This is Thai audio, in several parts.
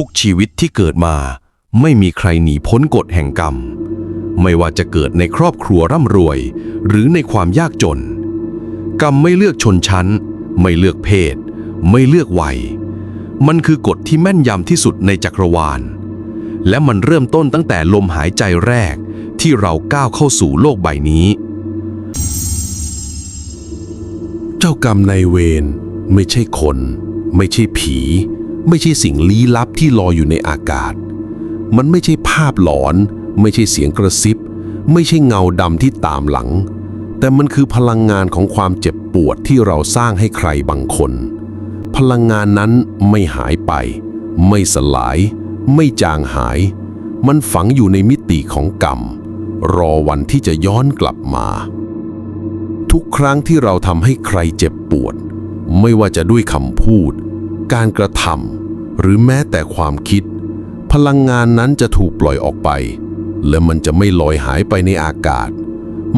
ทุกชีวิตที่เกิดมา ไม่มีใครหนีพ้นกฎแห่งกรรม ไม่ว่าจะเกิดในครอบครัวร่ำรวย หรือในความยากจน กรรมไม่เลือกชนชั้น ไม่เลือกเพศ ไม่เลือกวัย มันคือกฎที่แม่นยำที่สุดในจักรวาล และมันเริ่มต้นตั้งแต่ลมหายใจแรกที่เราก้าวเข้าสู่โลกใบนี้ เจ้ากรรมนายเวรไม่ใช่คน ไม่ใช่ผี ไม่ใช่สิ่งลี้ลับที่ลอยอยู่ในอากาศ มันไม่ใช่ภาพหลอน ไม่ใช่เสียงกระซิบ ไม่ใช่เงาดำที่ตามหลัง แต่มันคือพลังงานของความเจ็บปวดที่เราสร้างให้ใครบางคน พลังงานนั้นไม่หายไป ไม่สลาย ไม่จางหาย มันฝังอยู่ในมิติของกรรม รอวันที่จะย้อนกลับมา ทุกครั้งที่เราทำให้ใครเจ็บปวด ไม่ว่าจะด้วยคำพูด การกระทำหรือแม้แต่ความคิด พลังงานนั้นจะถูกปล่อยออกไป และมันจะไม่ลอยหายไปในอากาศ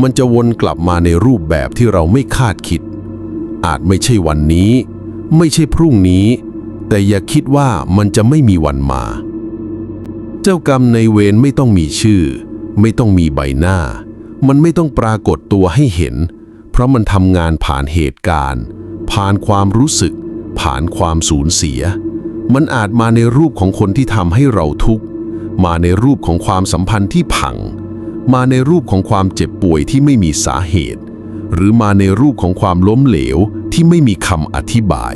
มันจะวนกลับมาในรูปแบบที่เราไม่คาดคิด อาจไม่ใช่วันนี้ ไม่ใช่พรุ่งนี้ แต่อย่าคิดว่ามันจะไม่มีวันมา เจ้ากรรมในเวรไม่ต้องมีชื่อ ไม่ต้องมีใบหน้า มันไม่ต้องปรากฏตัวให้เห็น เพราะมันทำงานผ่านเหตุการณ์ ผ่านความรู้สึก ผ่านความสูญเสีย มันอาจมาในรูปของคนที่ทำให้เราทุกข์ มาในรูปของความสัมพันธ์ที่พัง มาในรูปของความเจ็บป่วยที่ไม่มีสาเหตุ หรือมาในรูปของความล้มเหลวที่ไม่มีคำอธิบาย